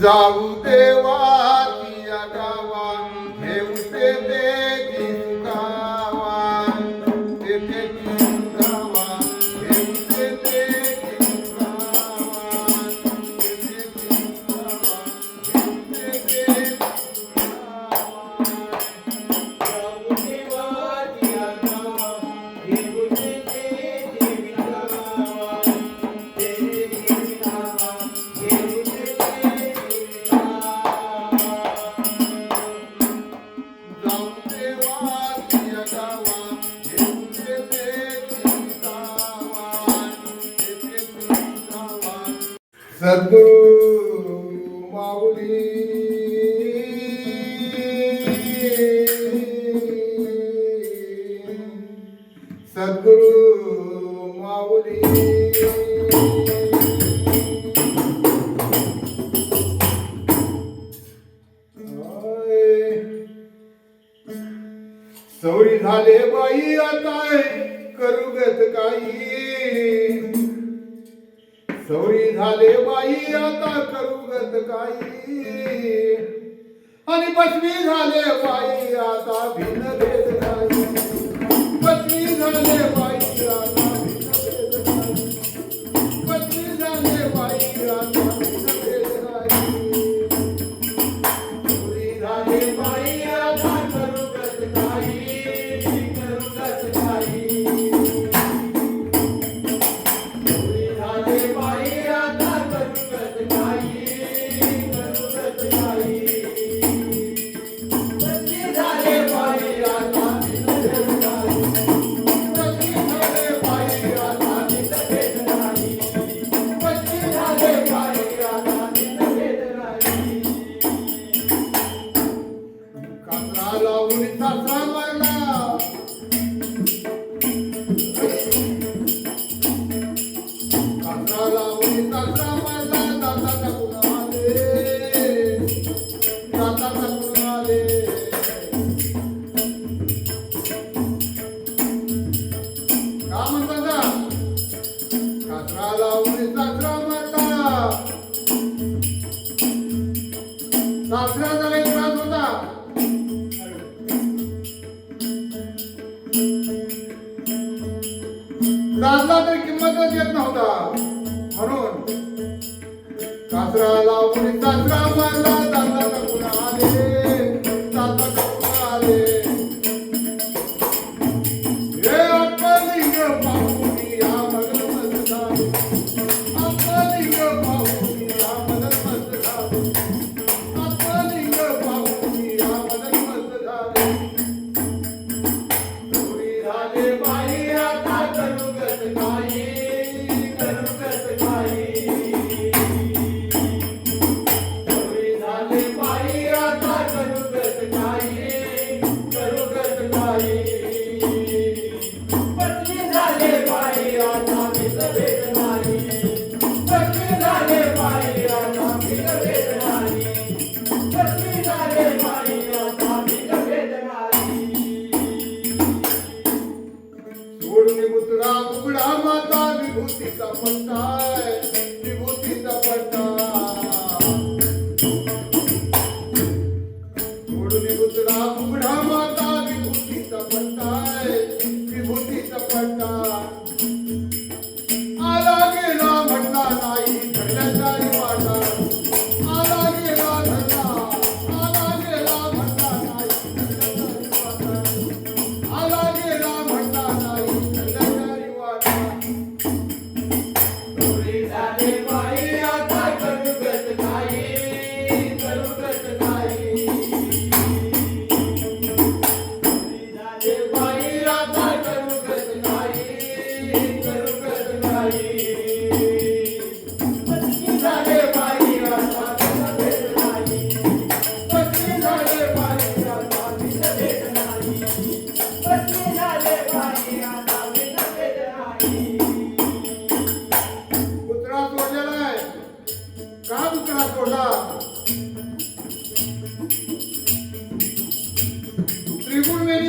जाऊ देवा. सौरी झाले बाई आता करू गत काही. सौरी झाले बाई आता करू गत काही. आणि पशवी झाले बाई आता भिन्न दादला तरी किंमतच येत नव्हता. म्हणून सासरा लावून सासरा मारला दादला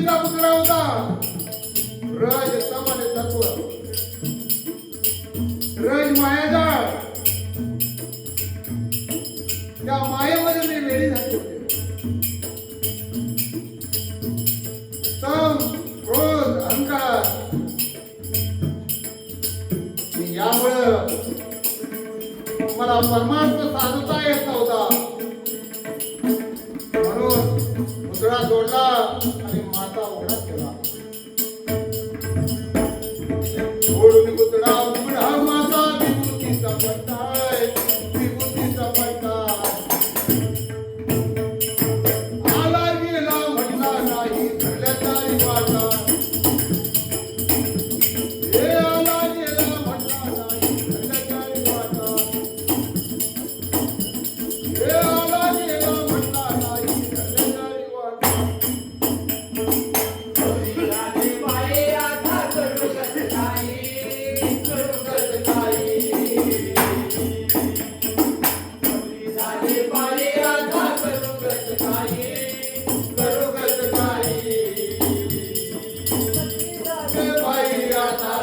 बुद्धीचा पुतळा होता. रज तम आणि तत्व. रज मायाचा त्या मायेमध्ये मी वेळी झाली होते. तम क्रोध अहंकार यामुळं मला परमार्थ साधता येत नव्हता. म्हणून पुतळा सोडला Vai, vai. Tá